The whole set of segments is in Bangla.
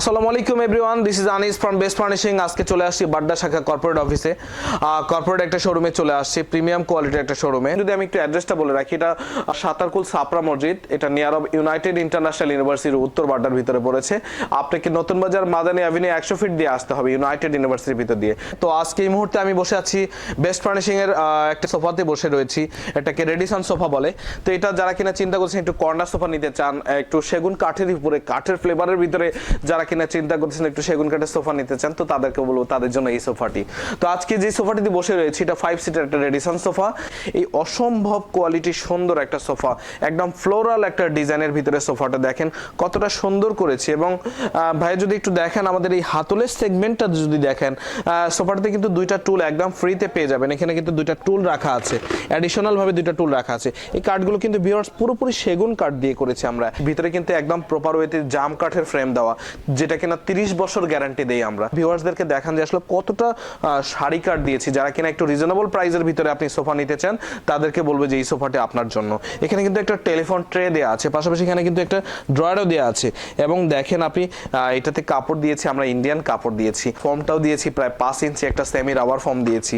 আসসালামু আলাইকুম everyone this is Anis from best furnishing আজকে চলে আসছি বাড্ডা শাখা কর্পোরেট অফিসে কর্পোরেট একটা শোরুমে চলে আসছি প্রিমিয়াম কোয়ালিটির একটা শোরুমে যদি আমি একটু অ্যাড্রেসটা বলে রাখি, এটা সাতারকুল সাপরা মসজিদ। এটা নিয়ার অফ ইউনাইটেড ইন্টারন্যাশনাল ইউনিভার্সিটির উত্তর বাড্ডার ভিতরে পড়েছে। আপনাকে নতুন বাজার মাদানী অ্যাভিনিউ একশো ফিট দিয়ে আসতে হবে ইউনাইটেড ইউনিভার্সিটির ভিতর দিয়ে। তো আজকে এই মুহূর্তে আমি বসে আছি বেস্ট ফার্নিশিং এর একটা সোফাতে বসে রয়েছি, এটাকে রেডিসন সোফা বলে। তো এটা যারা কিনা চিন্তা করছেন, একটু কর্নার সোফা নিতে চান, একটু সেগুন কাঠের উপরে, কাঠের ফ্লেভারের ভিতরে যারা কিনা চিন্তা করছেন একটু সেগুন কাঠের সোফা নিতে চান, তো তাদেরকে বলব তাদের জন্য এই সোফাটি। তো আজকে যে সোফাটিতে বসে রয়েছে, এটা ফাইভ সিটার একটা রেডিসন সোফা। এই অসম্ভব কোয়ালিটি সুন্দর একটা সোফা। একদম ফ্লোরাল একটা ডিজাইনের ভিতরে সোফাটা দেখেন, কতটা সুন্দর করেছে। এবং ভাই যদি একটু দেখেন, আমাদের এই হাতলের সেগমেন্টটা যদি দেখেন সোফাটাতে কিন্তু দুইটা টুল একদম ফ্রিতে পেয়ে যাবেন। এখানে কিন্তু দুইটা টুল রাখা আছে। অ্যাডিশনাল ভাবে দুইটা টুল রাখা আছে। এই কাঠগুলো কিন্তু ভিউয়ার্স পুরোপুরি সেগুন কাঠ দিয়ে করেছি আমরা। ভিতরে কিন্তু একদম প্রপার ওয়েতে জাম কাঠের ফ্রেম দেওয়া। যেটা কিনা তিরিশ বছর গ্যারান্টি দেই আমরা। ভিউয়ার্সদেরকে দেখান যে আসলে কতটা শাড়ি কাঠ দিয়েছি, যারা কিনা একটু রিজনেবল প্রাইসের ভিতরে আপনি সোফা নিতে চান, তাদেরকে বলব যে এই সোফাটি আপনার জন্য। এখানে কিন্তু একটা টেলিফোন ট্রে দেওয়া আছে, পাশাপাশি এখানে কিন্তু একটা ড্রয়ারও দেওয়া আছে। এবং দেখেন আপনি এটাতে কাপড় দিয়েছি, আমরা ইন্ডিয়ান কাপড় দিয়েছি। ফর্মটাও দিয়েছি, প্রায় পাঁচ ইঞ্চি একটা সেমি রাবার ফর্ম দিয়েছি।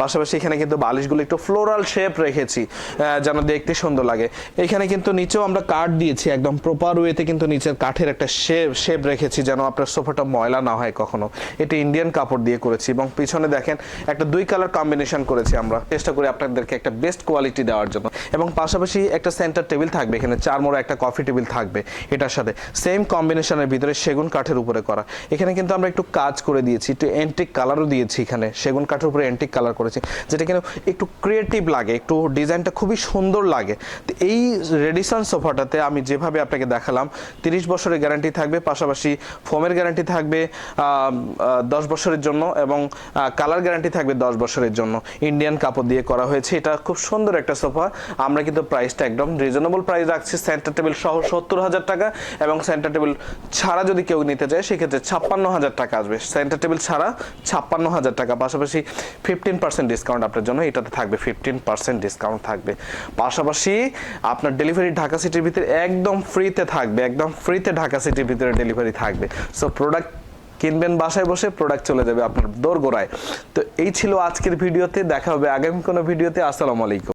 পাশাপাশি এখানে কিন্তু বালিশগুলো একটু ফ্লোরাল শেপ রেখেছি যেন দেখতে সুন্দর লাগে। এখানে কিন্তু নিচেও আমরা কাঠ দিয়েছি, একদম প্রপার ওয়েতে কিন্তু নিচের কাঠের একটা শেপ শেপ রেখেছি যেন আপনার সোফাটা ময়লা না হয় কখনো। এটা ইন্ডিয়ান কাপড় দিয়ে করেছি এবং পিছনে দেখেন একটা দুই কালার কম্বিনেশন করেছি আমরা। চেষ্টা করি আপনাদেরকে একটা বেস্ট কোয়ালিটি দেওয়ার জন্য। এবং পাশাপাশি একটা সেন্টার টেবিল থাকবে, এখানে চার মোড়া একটা কফি টেবিল থাকবে এটার সাথে। সেম কম্বিনেশনের ভিতরে সেগুন কাঠের উপরে করা। এখানে কিন্তু আমরা একটু কাজ করে দিয়েছি, একটু এন্টিক কালারও দিয়েছি এখানে। সেগুন কাঠের উপরে এন্টিক কালার করেছি, যেটা কিন্তু একটু ক্রিয়েটিভ লাগে, একটু ডিজাইনটা খুবই সুন্দর লাগে। তো এই রেডিসন সোফাটাতে আমি যেভাবে আপনাকে দেখালাম, তিরিশ বছরের গ্যারান্টি থাকবে, পাশাপাশি ফোমের গ্যারান্টি থাকবে দশ বছরের জন্য এবং কালার গ্যারান্টি থাকবে দশ বছরের জন্য। ইন্ডিয়ান কাপড় দিয়ে করা হয়েছে। এটা খুব সুন্দর একটা সোফা। আমরা কিন্তু প্রাইসটা একদম রিজনেবল প্রাইস রাখছি। সেন্টার টেবিল সহ সত্তর হাজার টাকা এবং সেন্টার টেবিল ছাড়া যদি কেউ নিতে চায়, সেক্ষেত্রে ছাপ্পান্ন হাজার টাকা আসবে। সেন্টার টেবিল ছাড়া ছাপ্পান্ন হাজার টাকা। পাশাপাশি ফিফটিন পার্সেন্ট ডিসকাউন্ট আপনার জন্য। এটাতে থাকবে ফিফটিন পার্সেন্ট ডিসকাউন্ট থাকবে। পাশাপাশি আপনার ডেলিভারি ঢাকা সিটির ভিতরে একদম ফ্রিতে থাকবে। একদম ফ্রিতে ঢাকা সিটির ভিতরে ডেলিভারি থাকবে। সো প্রোডাক্ট কিনবেন বাসায় বসে প্রোডাক্ট চলে যাবে আপনার দোরগোড়ায়। তো এই ছিল আজকের ভিডিওতে, দেখা হবে আগামী কোনো ভিডিওতে। আসসালামু আলাইকুম।